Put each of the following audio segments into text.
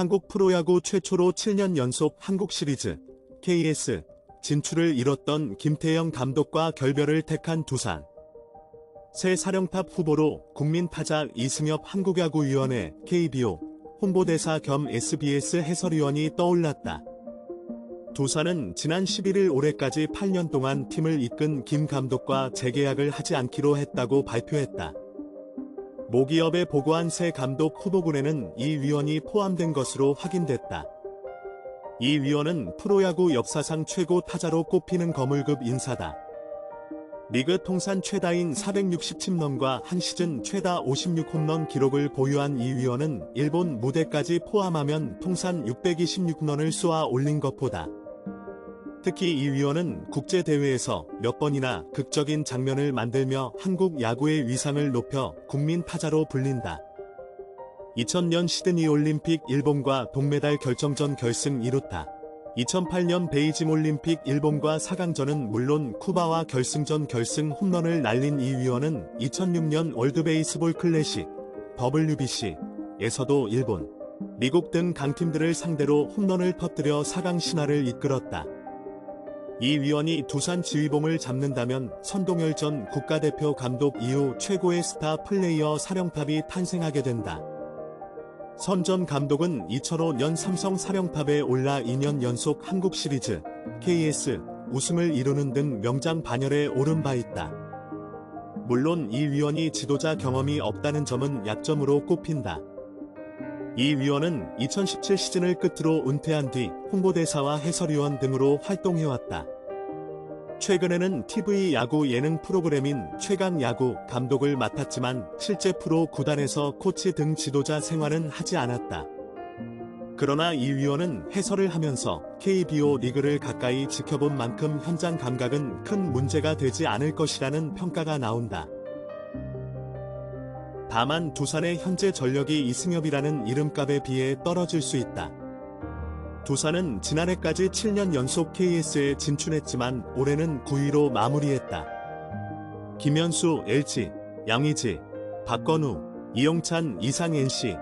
한국 프로야구 최초로 7년 연속 한국 시리즈 KS 진출을 이뤘던 김태형 감독과 결별을 택한 두산. 새 사령탑 후보로 국민 타자 이승엽 한국야구위원회 KBO 홍보대사 겸 SBS 해설위원이 떠올랐다. 두산은 지난 11일 올해까지 8년 동안 팀을 이끈 김 감독과 재계약을 하지 않기로 했다고 발표했다. 모기업에 보고한 새 감독 후보군에는 이 위원이 포함된 것으로 확인됐다. 이 위원은 프로야구 역사상 최고 타자로 꼽히는 거물급 인사다. 리그 통산 최다인 460홈런과 한 시즌 최다 56홈런 기록을 보유한 이 위원은 일본 무대까지 포함하면 통산 626런을 쏘아 올린 것보다 특히 이 위원은 국제대회에서 몇 번이나 극적인 장면을 만들며 한국 야구의 위상을 높여 국민 타자로 불린다. 2000년 시드니 올림픽 일본과 동메달 결정전 결승 이뤘다. 2008년 베이징 올림픽 일본과 4강전은 물론 쿠바와 결승전 결승 홈런을 날린 이 위원은 2006년 월드베이스볼 클래식 WBC에서도 일본, 미국 등 강팀들을 상대로 홈런을 터뜨려 4강 신화를 이끌었다. 이 위원이 두산 지휘봉을 잡는다면 선동열 전 국가대표 감독 이후 최고의 스타 플레이어 사령탑이 탄생하게 된다. 선 전 감독은 2005년 삼성 사령탑에 올라 2년 연속 한국 시리즈 KS 우승을 이루는 등 명장 반열에 오른 바 있다. 물론 이 위원이 지도자 경험이 없다는 점은 약점으로 꼽힌다. 이 위원은 2017 시즌을 끝으로 은퇴한 뒤 홍보대사와 해설위원 등으로 활동해왔다. 최근에는 TV 야구 예능 프로그램인 최강 야구 감독을 맡았지만 실제 프로 구단에서 코치 등 지도자 생활은 하지 않았다. 그러나 이 위원은 해설을 하면서 KBO 리그를 가까이 지켜본 만큼 현장 감각은 큰 문제가 되지 않을 것이라는 평가가 나온다. 다만 두산의 현재 전력이 이승엽이라는 이름값에 비해 떨어질 수 있다. 두산은 지난해까지 7년 연속 KS에 진출했지만 올해는 9위로 마무리했다. 김현수 LG, 양의지, 박건우, 이용찬 이상 NC,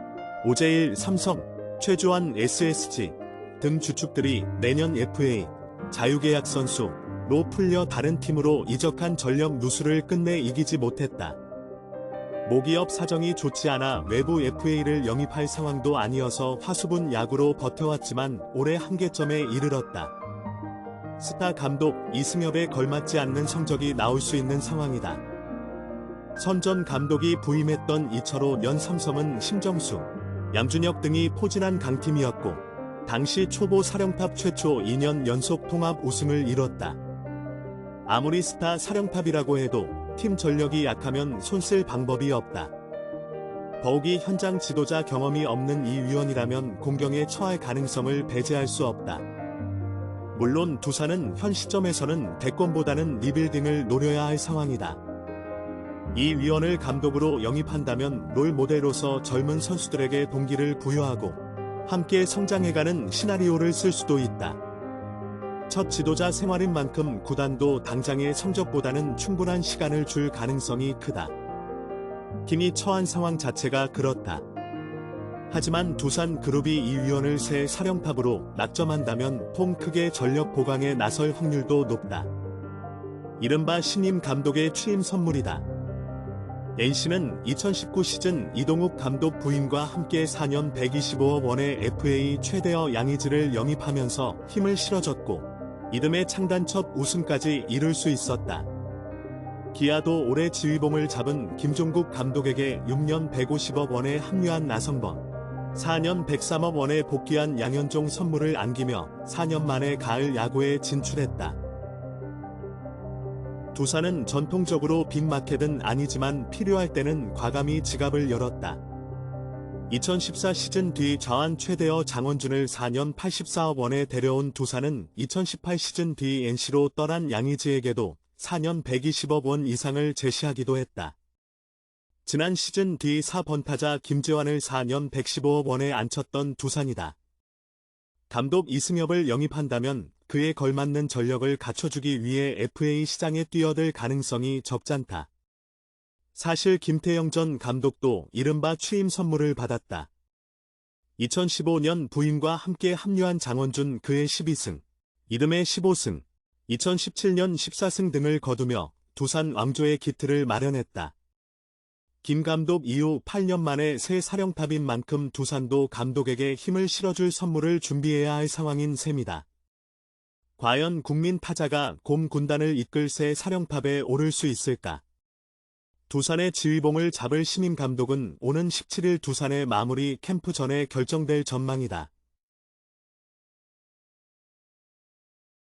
오재일 삼성, 최주환 SSG 등 주축들이 내년 FA 자유계약 선수로 풀려 다른 팀으로 이적한 전력 누수를 끝내 이기지 못했다. 모기업 사정이 좋지 않아 외부 FA를 영입할 상황도 아니어서 화수분 야구로 버텨왔지만 올해 한계점에 이르렀다. 스타 감독 이승엽에 걸맞지 않는 성적이 나올 수 있는 상황이다. 선전 감독이 부임했던 이철호 연 삼성은 심정수, 양준혁 등이 포진한 강팀이었고 당시 초보 사령탑 최초 2년 연속 통합 우승을 이뤘다. 아무리 스타 사령탑이라고 해도 팀 전력이 약하면 손쓸 방법이 없다. 더욱이 현장 지도자 경험이 없는 이 위원이라면 공경에 처할 가능성을 배제할 수 없다. 물론 두산은 현 시점에서는 대권보다는 리빌딩을 노려야 할 상황이다. 이 위원을 감독으로 영입한다면 롤 모델로서 젊은 선수들에게 동기를 부여하고 함께 성장해가는 시나리오를 쓸 수도 있다. 첫 지도자 생활인 만큼 구단도 당장의 성적보다는 충분한 시간을 줄 가능성이 크다. 김이 처한 상황 자체가 그렇다. 하지만 두산 그룹이 이 위원을 새 사령탑으로 낙점한다면 통 크게 전력 보강에 나설 확률도 높다. 이른바 신임 감독의 취임 선물이다. NC는 2019 시즌 이동욱 감독 부임과 함께 4년 125억 원의 FA 최대어 양의지를 영입하면서 힘을 실어줬고 이듬해 창단 첫 우승까지 이룰 수 있었다. 기아도 올해 지휘봉을 잡은 김종국 감독에게 6년 150억 원에 합류한 나성범, 4년 103억 원에 복귀한 양현종 선물을 안기며 4년 만에 가을 야구에 진출했다. 두산은 전통적으로 빅마켓은 아니지만 필요할 때는 과감히 지갑을 열었다. 2014 시즌 뒤 좌완 최대어 장원준을 4년 84억 원에 데려온 두산은 2018 시즌 뒤 NC로 떠난 양의지에게도 4년 120억 원 이상을 제시하기도 했다. 지난 시즌 뒤 4번 타자 김재환을 4년 115억 원에 앉혔던 두산이다. 감독 이승엽을 영입한다면 그에 걸맞는 전력을 갖춰주기 위해 FA 시장에 뛰어들 가능성이 적잖다. 사실 김태영 전 감독도 이른바 취임 선물을 받았다. 2015년 부임과 함께 합류한 장원준 그의 12승, 이듬해 15승, 2017년 14승 등을 거두며 두산 왕조의 기틀을 마련했다. 김 감독 이후 8년 만에 새 사령탑인 만큼 두산도 감독에게 힘을 실어줄 선물을 준비해야 할 상황인 셈이다. 과연 국민 타자가 곰 군단을 이끌 새 사령탑에 오를 수 있을까? 두산의 지휘봉을 잡을 신임 감독은 오는 17일 두산의 마무리 캠프 전에 결정될 전망이다.